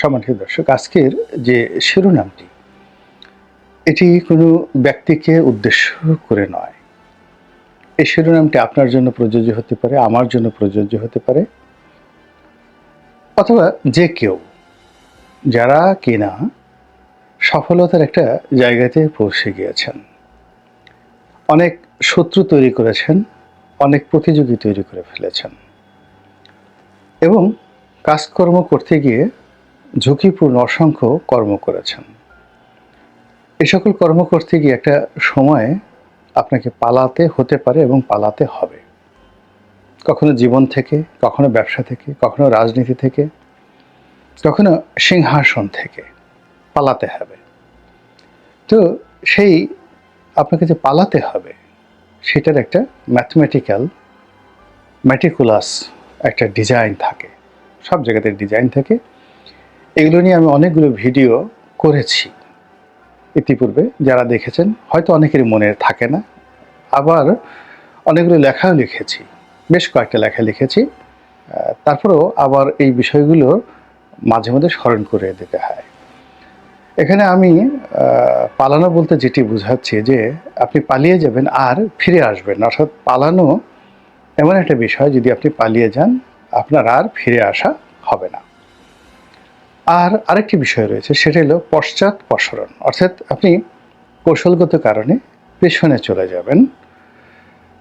সম্মানিত দর্শক, আজকের যে শিরোনামটি, এটি কোনো ব্যক্তিকে উদ্দেশ্য করে নয়। এই শিরোনামটি আপনার জন্য প্রযোজ্য হতে পারে, আমার জন্য প্রযোজ্য হতে পারে, অথবা যে কেউ, যারা কিনা সফলতার একটা জায়গাতে পৌঁছে গিয়েছেন। অনেক শত্রু তৈরি করেছেন, অনেক প্রতিযোগী তৈরি করে ফেলেছেন। এবং কাজকর্ম করতে গিয়ে ঝুঁকিপূর্ণ অসংখ্য কর্ম করেছেন। এ সকল কর্ম করতে গিয়ে একটা সময়ে আপনাকে পালাতে হতে পারে এবং পালাতে হবে। কখনো জীবন থেকে, কখনো ব্যবসা থেকে, কখনো রাজনীতি থেকে, কখনো সিংহাসন থেকে পালাতে হবে। তো সেই আপনাকে যে পালাতে হবে, সেটার একটা ম্যাথমেটিক্যাল ম্যাটিকুলাস একটা ডিজাইন থাকে। সব জায়গাতে ডিজাইন থাকে। এগুলো নিয়ে আমি অনেকগুলো ভিডিও করেছি। ইতিপূর্বে যারা দেখেছেন, হয়তো অনেকেরই মনে থাকে না। আবার অনেকগুলো লেখাও লিখেছি, বেশ কয়েকটা লেখা লিখেছি। তারপরেও আবার এই বিষয়গুলো মাঝে মধ্যে স্মরণ করে দিতে হয়। এখানে আমি পালানো বলতে যেটি বোঝাচ্ছি যে, আপনি পালিয়ে যাবেন আর ফিরে আসবেন অর্থাৎ পালানো এমন একটা বিষয়, যদি আপনি পালিয়ে যান, আপনার আর ফিরে আসা হবে না। আর আরেকটি বিষয় রয়েছে, সেটা হলো পশ্চাৎ প্রসরণ। অর্থাৎ আপনি কৌশলগত কারণে পেছনে চলে যাবেন।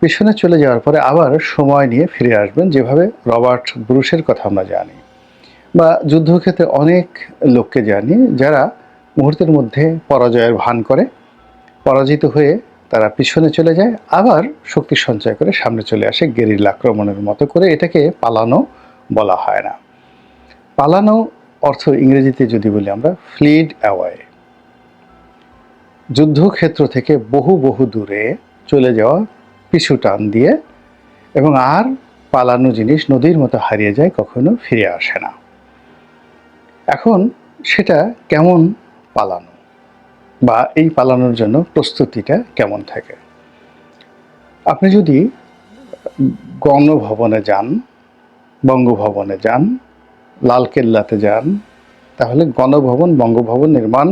পেছনে চলে যাওয়ার পরে আবার সময় নিয়ে ফিরে আসবেন, যেভাবে রবার্ট ব্রুসের কথা আমরা জানি বা যুদ্ধক্ষেত্রে অনেক লোককে জানি যারা মুহূর্তের মধ্যে পরাজয়ের ভান করে, পরাজিত হয়ে তারা পিছনে চলে যায়, আবার শক্তি সঞ্চয় করে সামনে চলে আসে গেরিল আক্রমণের মতো করে এটাকে পালানো বলা হয় না। পালানো অর্থ ইংরেজিতে যদি বলি আমরা ফ্লিড অ্যাওয়ে যুদ্ধক্ষেত্র থেকে বহু বহু দূরে চলে যাওয়া পিছু টান দিয়ে এবং আর পালানো জিনিস নদীর মতো হারিয়ে যায় কখনো ফিরে আসে না। এখন সেটা কেমন পালানো বা এই পালানোর জন্য প্রস্তুতিটা কেমন থাকে? আপনি যদি গণভবনে যান, বঙ্গভবনে যান লালকেল্লাতে যান, তাহলে গণভবন, বঙ্গভবন নির্মাণ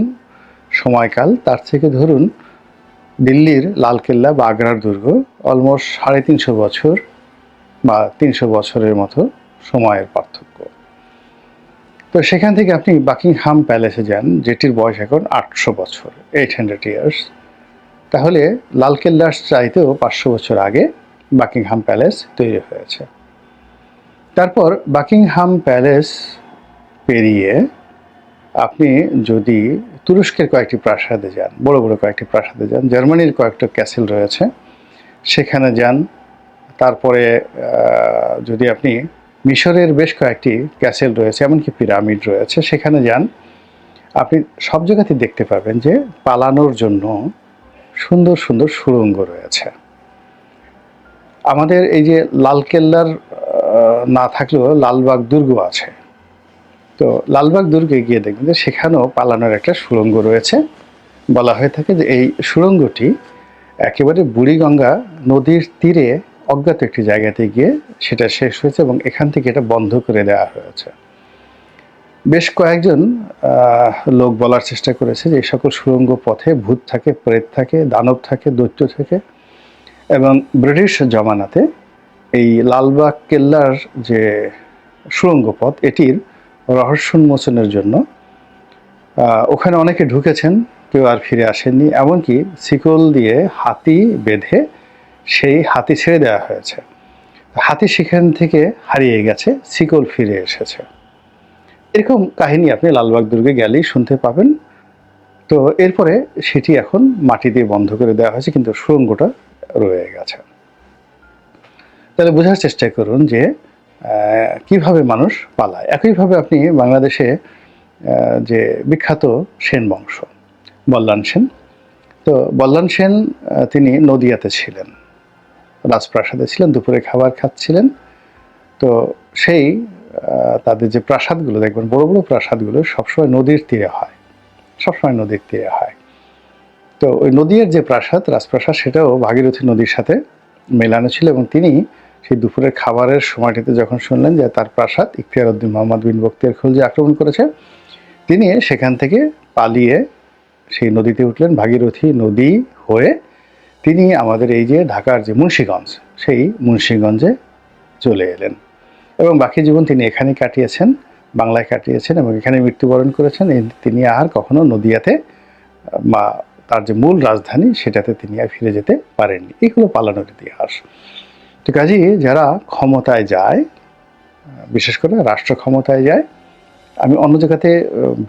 সময়কাল, তার থেকে ধরুন দিল্লির লালকেল্লা বা আগ্রার দুর্গ অলমোস্ট সাড়ে তিনশো বছর বা তিনশো বছরের মতো সময়ের পার্থক্য। তো সেখান থেকে আপনি বাকিংহাম প্যালেসে যান, যেটির বয়স এখন আটশো বছর এইট হান্ড্রেড ইয়ার্স তাহলে লালকেল্লার চাইতেও পাঁচশো বছর আগে বাকিংহাম প্যালেস তৈরি হয়েছে। তারপর বাকিংহাম প্যালেস পেরিয়ে আপনি যদি তুরস্কের কয়েকটি প্রাসাদে যান, বড় বড় কয়েকটি প্রাসাদে যান, জার্মানির কয়েকটা ক্যাসেল রয়েছে, সেখানে যান, তারপরে যদি আপনি মিশরের বেশ কয়েকটি ক্যাসেল রয়েছে, এমনকি পিরামিড রয়েছে, সেখানে যান, আপনি সব জায়গাতে দেখতে পাবেন যে পালানোর জন্য সুন্দর সুন্দর সুড়ঙ্গ রয়েছে। আমাদের এই যে লালকেল্লার না থাকলেও লালবাগ দুর্গ আছে। তো লালবাগ দুর্গে গিয়ে দেখবেন যে সেখানেও পালানোর একটা সুড়ঙ্গ রয়েছে। বলা হয়ে থাকে যে এই সুড়ঙ্গটি একেবারে বুড়িগঙ্গা নদীর তীরে অজ্ঞাত একটি জায়গাতে গিয়ে সেটা শেষ হয়েছে এবং এখান থেকে এটা বন্ধ করে দেওয়া হয়েছে। বেশ কয়েকজন লোক বলার চেষ্টা করেছে যে এই সকল সুড়ঙ্গ পথে ভূত থাকে, প্রেত থাকে, দানব থাকে, দৈত্য থাকে এবং ব্রিটিশ জমানাতে এই লালবাগ কেল্লার যে সুড়ঙ্গ পথ এটির রহস্য উন্মোচনের জন্য ওখানে অনেকে ঢুকেছেন, কেউ আর ফিরে আসেননি, এমনকি শিকল দিয়ে হাতি বেঁধে সেই হাতি ছেড়ে দেওয়া হয়েছে। হাতি সেখান থেকে হারিয়ে গেছে, শিকল ফিরে এসেছে। এরকম কাহিনী আপনি লালবাগ দুর্গে গেলেই শুনতে পাবেন। তো এরপরে সেটি এখন মাটি দিয়ে বন্ধ করে দেওয়া হয়েছে, কিন্তু সুড়ঙ্গটা রয়ে গেছে। তাহলে বোঝার চেষ্টা করুন যে কীভাবে মানুষ পালায়। একইভাবে আপনি বাংলাদেশে যে বিখ্যাত সেন বংশ, বল্লান সেন। তো বল্লান সেন তিনি নদিয়াতে ছিলেন। রাজপ্রাসাদে ছিলেন, দুপুরে খাবার খাচ্ছিলেন। তো সেই তাদের যে প্রাসাদগুলো, দেখবেন বড় বড় প্রাসাদগুলো সবসময় নদীর তীরে হয়। সবসময় নদীর তীরে হয়। তো ওই নদীর যে প্রাসাদ, রাজপ্রাসাদ, সেটাও ভাগীরথী নদীর সাথে মেলানো ছিল এবং তিনি সেই দুপুরের খাবারের সময়টিতে যখন শুনলেন যে তার প্রাসাদ ইখতিয়ার উদ্দিন মোহাম্মদ বিন বক্তিয়ার খলজি আক্রমণ করেছে, তিনি সেখান থেকে পালিয়ে সেই নদীতে উঠলেন, ভাগীরথী নদী হয়ে তিনি আমাদের এই যে ঢাকার যে মুন্সীগঞ্জ, সেই মুন্সীগঞ্জে চলে এলেন। এবং বাকি জীবন তিনি এখানে কাটিয়েছেন, বাংলায় কাটিয়েছেন এবং এখানে মৃত্যুবরণ করেছেন। তিনি আর কখনো নদিয়াতে, বা তার যে মূল রাজধানী সেটাতে তিনি আর ফিরে যেতে পারেননি। এগুলো পালানোর ইতিহাস। তো কাজী যারা ক্ষমতায় যায়, বিশেষ করে রাষ্ট্র ক্ষমতায় যায়, আমি অন্য জায়গাতে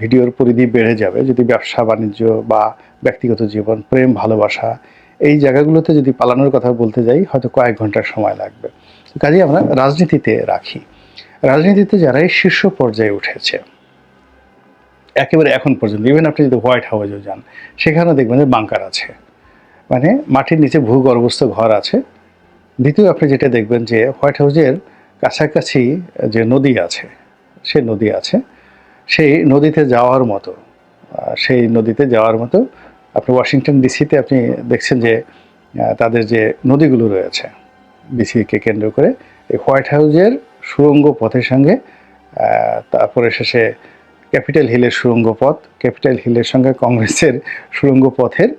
ভিডিওর পরিধি বেড়ে যাবে। যদি ব্যবসা, বাণিজ্য বা ব্যক্তিগত জীবন, প্রেম, ভালোবাসা, এই জায়গাগুলোতে যদি পালানোর কথা বলতে যাই, হয়তো কয়েক ঘণ্টার সময় লাগবে। কাজেই আমরা রাজনীতিতে রাখি। রাজনীতিতে যারাই শীর্ষ পর্যায়ে উঠেছে, একেবারে এখন পর্যন্ত ইভেন আপনি যদি হোয়াইট হাউসেও যান, সেখানেও দেখবেন যে বাংকার আছে। মানে মাটির নিচে ভূগর্ভস্থ ঘর আছে দ্বিতীয় আপনি যেটা দেখবেন যে হোয়াইট হাউসের কাছাকাছি যে নদী আছে, সে নদী আছে, সেই নদীতে যাওয়ার মতো সেই নদীতে যাওয়ার মতো আপনি ওয়াশিংটন ডিসিতে আপনি দেখছেন যে তাদের যে নদীগুলো রয়েছে, ডিসিকে কেন্দ্র করে, এই হোয়াইট হাউসের সুড়ঙ্গ পথের সঙ্গে তারপরে শেষে ক্যাপিটাল হিলের সুড়ঙ্গ পথ, ক্যাপিটাল হিলের সঙ্গে কংগ্রেসের সুড়ঙ্গ পথের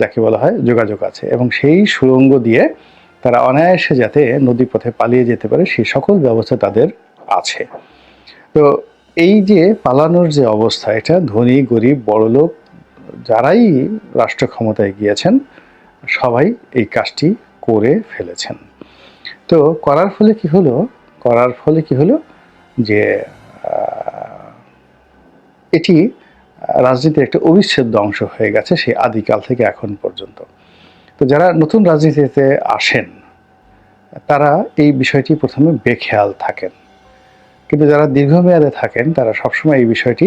যাকে বলা হয় যোগাযোগ আছে এবং সেই সুড়ঙ্গ দিয়ে তারা অনায়াসে যাতে নদী পথে পালিয়ে যেতে পারে সেই সকল ব্যবস্থা তাদের আছে। তো এই যে পালানোর যে অবস্থা, এটা ধনী, গরিব, বড়লোক যারাই রাষ্ট্র ক্ষমতায় গিয়েছেন, সবাই এই কাজটি করে ফেলেছেন। তো করার ফলে কি হলো? করার ফলে কি হলো? যে এটি রাজনীতির একটা অবিচ্ছেদ্য অংশ হয়ে গেছে সেই আদিকাল থেকে এখন পর্যন্ত। তো যারা নতুন রাজনীতিতে আসেন, তারা এই বিষয়টি প্রথমে বেখেয়াল থাকেন। কিন্তু যারা দীর্ঘমেয়াদে থাকেন, তারা সবসময় এই বিষয়টি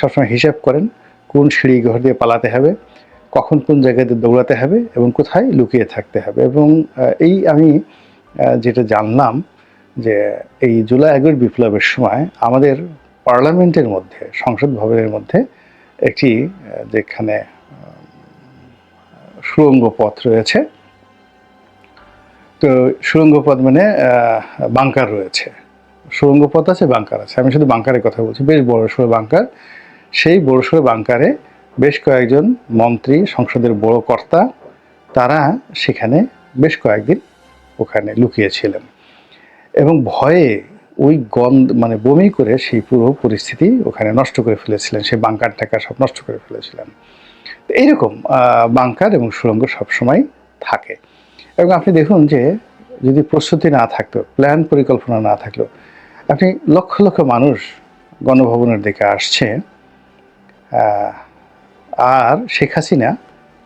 সবসময় হিসাব করেন, কোন সিঁড়ি ঘর দিয়ে পালাতে হবে, কখন কোন জায়গাতে দৌড়াতে হবে এবং কোথায় লুকিয়ে থাকতে হবে। এবং এই আমি যেটা জানলাম যে এই জুলাই আগস্ট বিপ্লবের সময় আমাদের পার্লামেন্টের মধ্যে, সংসদ ভবনের মধ্যে একটি যেখানে আহ, সুড়ঙ্গ পথ রয়েছে। তো সুড়ঙ্গ পথ মানে বাংকার রয়েছে। সুড়ঙ্গ পথ আছে বাংকার আছে। আমি শুধু বাংকারের কথা বলছি। বেশ বড় সড়ো বাংকার। সেই বড় সড়ো বাংকারে বেশ কয়েকজন মন্ত্রী সংসদের বড় কর্তা তারা সেখানে বেশ কয়েকদিন ওখানে লুকিয়েছিলেন। এবং ভয়ে ওই গন্ধ মানে বমি করে সেই পুরো পরিস্থিতি ওখানে নষ্ট করে ফেলেছিলেন, সেই বাংকার টাকা সব নষ্ট করে ফেলেছিলেন। তো এইরকম বাংকার এবং সুড়ঙ্গ সবসময় থাকে। এবং আপনি দেখুন যে যদি প্রস্তুতি না থাকতো, প্ল্যান পরিকল্পনা না থাকল, আপনি লক্ষ লক্ষ মানুষ গণভবনের দিকে আসছে আর শেখ হাসিনা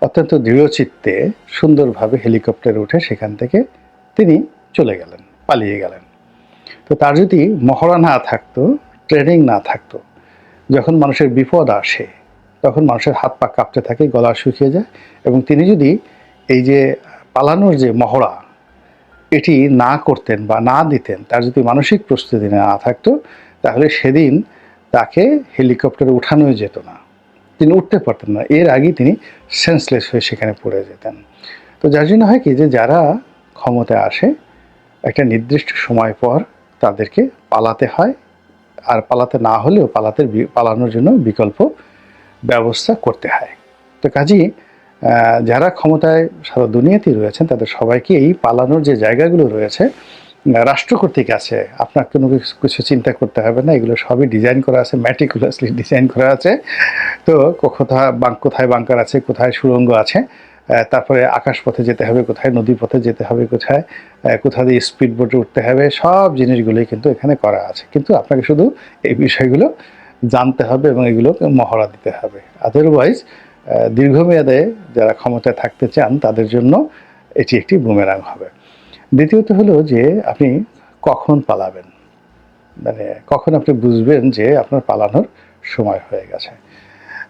অত্যন্ত দৃঢ়চিত্তে সুন্দরভাবে হেলিকপ্টারে উঠে সেখান থেকে তিনি চলে গেলেন, পালিয়ে গেলেন। তো তার যদি মহড়া না থাকতো ট্রেনিং না থাকতো, যখন মানুষের বিপদ আসে, তখন মানুষের হাত পা কাঁপতে থাকে, গলা শুকিয়ে যায় এবং তিনি যদি এই যে পালানোর যে মহড়া, এটি না করতেন বা না দিতেন, তার যদি মানসিক প্রস্তুতি না থাকতো, তাহলে সেদিন তাকে হেলিকপ্টারে উঠানোই যেত না। তিনি উঠতে পারতেন না। এর আগেই তিনি সেন্সলেস হয়ে সেখানে পড়ে যেতেন। তো যার জন্য হয় কি যে, যারা ক্ষমতায় আসে, একটা নির্দিষ্ট সময় পর তাদেরকে পালাতে হয়। আর পালাতে না হলেও পালাতে পালানোর জন্য বিকল্প ব্যবস্থা করতে হয়। তো কাজেই যারা ক্ষমতায় সারা দুনিয়াতেই রয়েছেন, তাদের সবাইকে এই পালানোর যে জায়গাগুলো রয়েছে রাষ্ট্র কর্তৃক আছে। আপনার কোনো কিছু- চিন্তা করতে হবে না। এগুলো সবই ডিজাইন করা আছে ম্যাটিকুলাসলি ডিজাইন করা আছে। তো কোথায় বাং কোথায় বাংকার আছে, কোথায় সুড়ঙ্গ আছে তারপরে আকাশ পথে যেতে হবে কোথায় নদী পথে যেতে হবে কোথায় কোথা দিয়ে স্পিড বোটে উঠতে হবে, সব জিনিসগুলোই কিন্তু এখানে করা আছে। কিন্তু আপনাকে শুধু এই বিষয়গুলো জানতে হবে এবং এগুলোকে মহড়া দিতে হবে। আদারওয়াইজ দীর্ঘমেয়াদে যারা ক্ষমতায় থাকতে চান, তাদের জন্য এটি একটি বুমেরাং হবে। দ্বিতীয়ত হলো যে আপনি কখন পালাবেন? মানে কখন আপনি বুঝবেন যে আপনার পালানোর সময় হয়ে গেছে?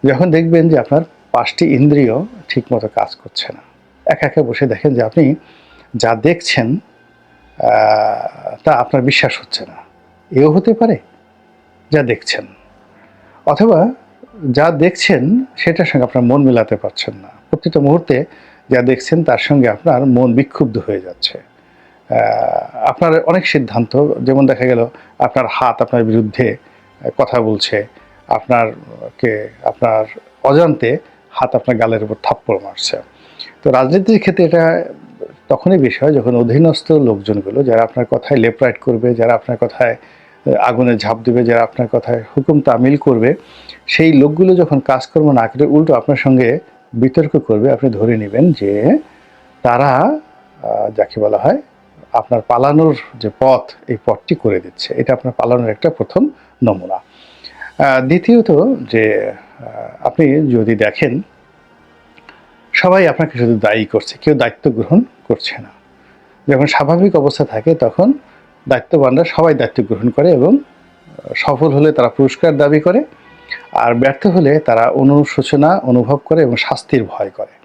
যখন দেখবেন যে আপনার পাঁচটি ইন্দ্রিয় ঠিকমতো কাজ করছে না। একা একা বসে দেখেন যে আপনি যা দেখছেন তা আপনার বিশ্বাস হচ্ছে না। এও হতে পারে যা দেখছেন। অথবা যা দেখছেন, সেটার সঙ্গে আপনার মন মেলাতে পারছেন না। প্রতিটা মুহূর্তে যা দেখছেন, তার সঙ্গে আপনার মন বিক্ষুব্ধ হয়ে যাচ্ছে। আপনার অনেক সিদ্ধান্ত, যেমন দেখা গেল আপনার হাত আপনার বিরুদ্ধে কথা বলছে, আপনারকে, আপনার অজান্তে হাত আপনার গালের উপর থাপ্পড় মারছে। তো রাজনীতির ক্ষেত্রে এটা তখনই বিষয় যখন অধীনস্থ লোকজনগুলো যারা আপনার কথায় লেপরাইট করবে, যারা আপনার কথায় আগুনে ঝাঁপ দেবে, যারা আপনার কথায় হুকুম তামিল করবে, সেই লোকগুলো যখন কাজকর্ম না করে উল্টো আপনার সঙ্গে বিতর্ক করবে, আপনি ধরে নেবেন যে তারা যাকে বলা হয়, আপনার পালানোর যে পথ, এই পথটি করে দিচ্ছে। এটা আপনার পালানোর একটা প্রথম নমুনা। দ্বিতীয়ত যে আপনি যদি দেখেন, সবাই আপনাকে শুধু দায়ী করছে, কেউ দায়িত্ব গ্রহণ করছে না। যখন স্বাভাবিক অবস্থা থাকে, তখন দায়িত্ববানরা সবাই দায়িত্ব গ্রহণ করে এবং সফল হলে তারা পুরস্কার দাবি করে, আর ব্যর্থ হলে তারা অনুশোচনা অনুভব করে এবং শাস্তির ভয় করে।